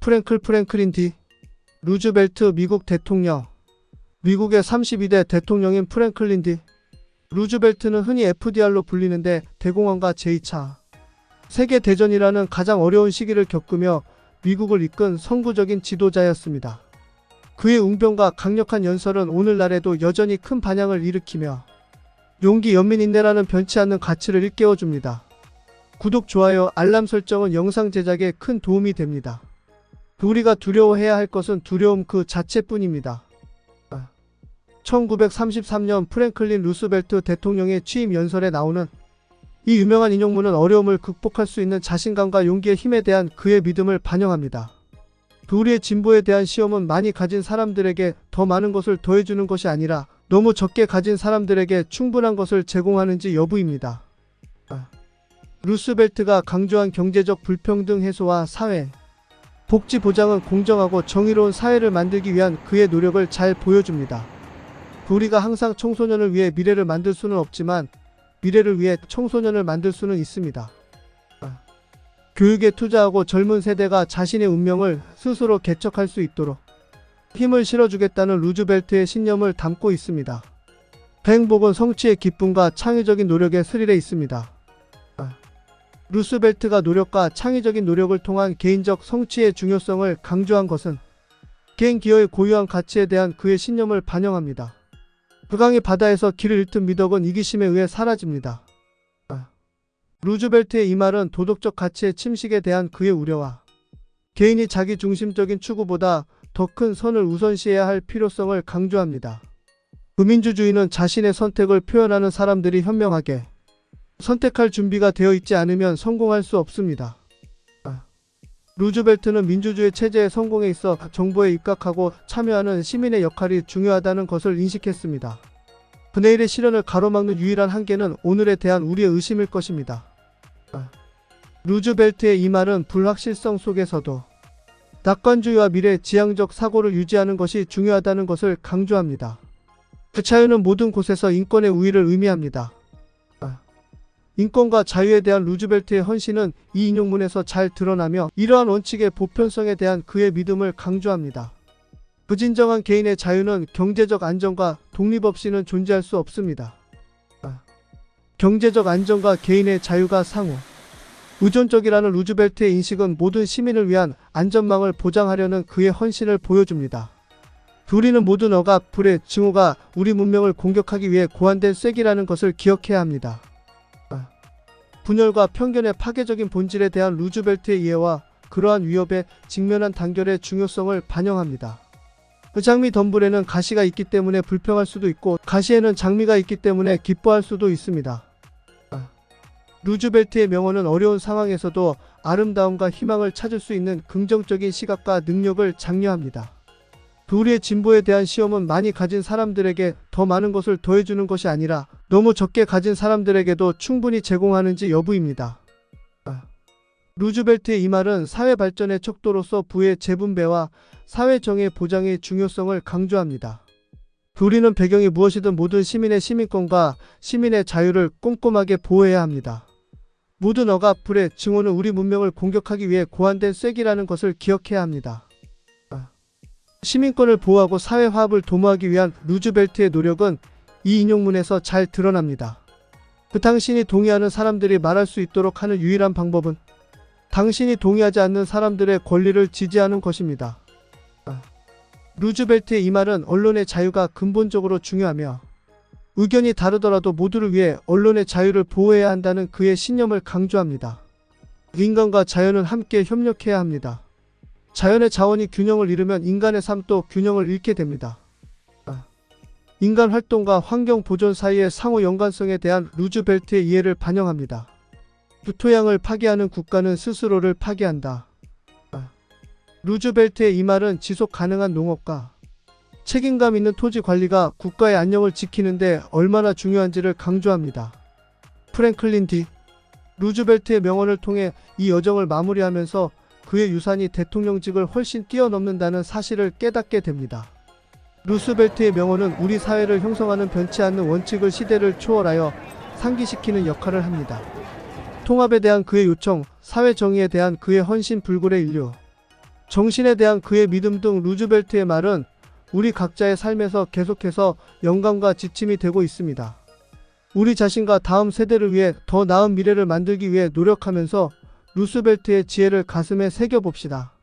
프랭클 프랭클린 디 루즈벨트 미국 대통령 미국의 32대 대통령인 프랭클린 디 루즈벨트는 흔히 FDR로 불리는데 대공황과 제2차 세계 대전이라는 가장 어려운 시기를 겪으며 미국을 이끈 선구적인 지도자였습니다. 그의 웅변과 강력한 연설은 오늘날에도 여전히 큰 반향을 일으키며 용기 연민인내라는 변치 않는 가치를 일깨워줍니다. 구독, 좋아요, 알람 설정은 영상 제작에 큰 도움이 됩니다. 우리가 두려워해야 할 것은 두려움 그 자체뿐입니다. 1933년 프랭클린 루스벨트 대통령의 취임 연설에 나오는 이 유명한 인용문은 어려움을 극복할 수 있는 자신감과 용기의 힘에 대한 그의 믿음을 반영합니다. 우리의 진보에 대한 시험은 많이 가진 사람들에게 더 많은 것을 더해주는 것이 아니라 너무 적게 가진 사람들에게 충분한 것을 제공하는지 여부입니다. 루스벨트가 강조한 경제적 불평등 해소와 사회, 복지 보장은 공정하고 정의로운 사회를 만들기 위한 그의 노력을 잘 보여줍니다. 우리가 항상 청소년을 위해 미래를 만들 수는 없지만 미래를 위해 청소년을 만들 수는 있습니다. 교육에 투자하고 젊은 세대가 자신의 운명을 스스로 개척할 수 있도록 힘을 실어주겠다는 루즈벨트의 신념을 담고 있습니다. 행복은 성취의 기쁨과 창의적인 노력의 스릴에 있습니다. 루스벨트가 노력과 창의적인 노력을 통한 개인적 성취의 중요성을 강조한 것은 개인 기여의 고유한 가치에 대한 그의 신념을 반영합니다. 불강의 바다에서 길을 잃던 미덕은 이기심에 의해 사라집니다. 루즈벨트의 이 말은 도덕적 가치의 침식에 대한 그의 우려와 개인이 자기 중심적인 추구보다 더 큰 선을 우선시해야 할 필요성을 강조합니다. 구민주주의는 자신의 선택을 표현하는 사람들이 현명하게 선택할 준비가 되어 있지 않으면 성공할 수 없습니다. 루즈벨트는 민주주의 체제의 성공에 있어 정보에 입각하고 참여하는 시민의 역할이 중요하다는 것을 인식했습니다. 그 내일의 실현을 가로막는 유일한 한계는 오늘에 대한 우리의 의심일 것입니다. 루즈벨트의 이 말은 불확실성 속에서도 낙관주의와 미래 지향적 사고를 유지하는 것이 중요하다는 것을 강조합니다. 그 자유는 모든 곳에서 인권의 우위를 의미합니다. 인권과 자유에 대한 루즈벨트의 헌신은 이 인용문에서 잘 드러나며 이러한 원칙의 보편성에 대한 그의 믿음을 강조합니다. 부진정한 개인의 자유는 경제적 안정과 독립 없이는 존재할 수 없습니다. 경제적 안정과 개인의 자유가 상호. 의존적이라는 루즈벨트의 인식은 모든 시민을 위한 안전망을 보장하려는 그의 헌신을 보여줍니다. 우리는 모든 억압, 불의 증오가 우리 문명을 공격하기 위해 고안된 쐐기라는 것을 기억해야 합니다. 분열과 편견의 파괴적인 본질에 대한 루즈벨트의 이해와 그러한 위협에 직면한 단결의 중요성을 반영합니다. 그 장미 덤불에는 가시가 있기 때문에 불평할 수도 있고 가시에는 장미가 있기 때문에 기뻐할 수도 있습니다. 루즈벨트의 명언은 어려운 상황에서도 아름다움과 희망을 찾을 수 있는 긍정적인 시각과 능력을 장려합니다. 우리의 진보에 대한 시험은 많이 가진 사람들에게 더 많은 것을 더해주는 것이 아니라 너무 적게 가진 사람들에게도 충분히 제공하는지 여부입니다. 루즈벨트의 이 말은 사회 발전의 척도로서 부의 재분배와 사회 정의 보장의 중요성을 강조합니다. 우리는 배경이 무엇이든 모든 시민의 시민권과 시민의 자유를 꼼꼼하게 보호해야 합니다. 모든 억압, 불의 증오는 우리 문명을 공격하기 위해 고안된 쐐기라는 것을 기억해야 합니다. 시민권을 보호하고 사회 화합을 도모하기 위한 루즈벨트의 노력은 이 인용문에서 잘 드러납니다. 그 당신이 동의하는 사람들이 말할 수 있도록 하는 유일한 방법은 당신이 동의하지 않는 사람들의 권리를 지지하는 것입니다. 루즈벨트의 이 말은 언론의 자유가 근본적으로 중요하며 의견이 다르더라도 모두를 위해 언론의 자유를 보호해야 한다는 그의 신념을 강조합니다. 인간과 자연은 함께 협력해야 합니다. 자연의 자원이 균형을 잃으면 인간의 삶도 균형을 잃게 됩니다. 인간 활동과 환경 보존 사이의 상호 연관성에 대한 루즈벨트의 이해를 반영합니다. 부토양을 파괴하는 국가는 스스로를 파괴한다. 루즈벨트의 이 말은 지속 가능한 농업과 책임감 있는 토지 관리가 국가의 안녕을 지키는데 얼마나 중요한지를 강조합니다. 프랭클린 디 루즈벨트의 명언을 통해 이 여정을 마무리하면서 그의 유산이 대통령직을 훨씬 뛰어넘는다는 사실을 깨닫게 됩니다. 루스벨트의 명언은 우리 사회를 형성하는 변치 않는 원칙을 시대를 초월하여 상기시키는 역할을 합니다. 통합에 대한 그의 요청, 사회 정의에 대한 그의 헌신 불굴의 인류, 정신에 대한 그의 믿음 등 루즈벨트의 말은 우리 각자의 삶에서 계속해서 영감과 지침이 되고 있습니다. 우리 자신과 다음 세대를 위해 더 나은 미래를 만들기 위해 노력하면서 루스벨트의 지혜를 가슴에 새겨봅시다.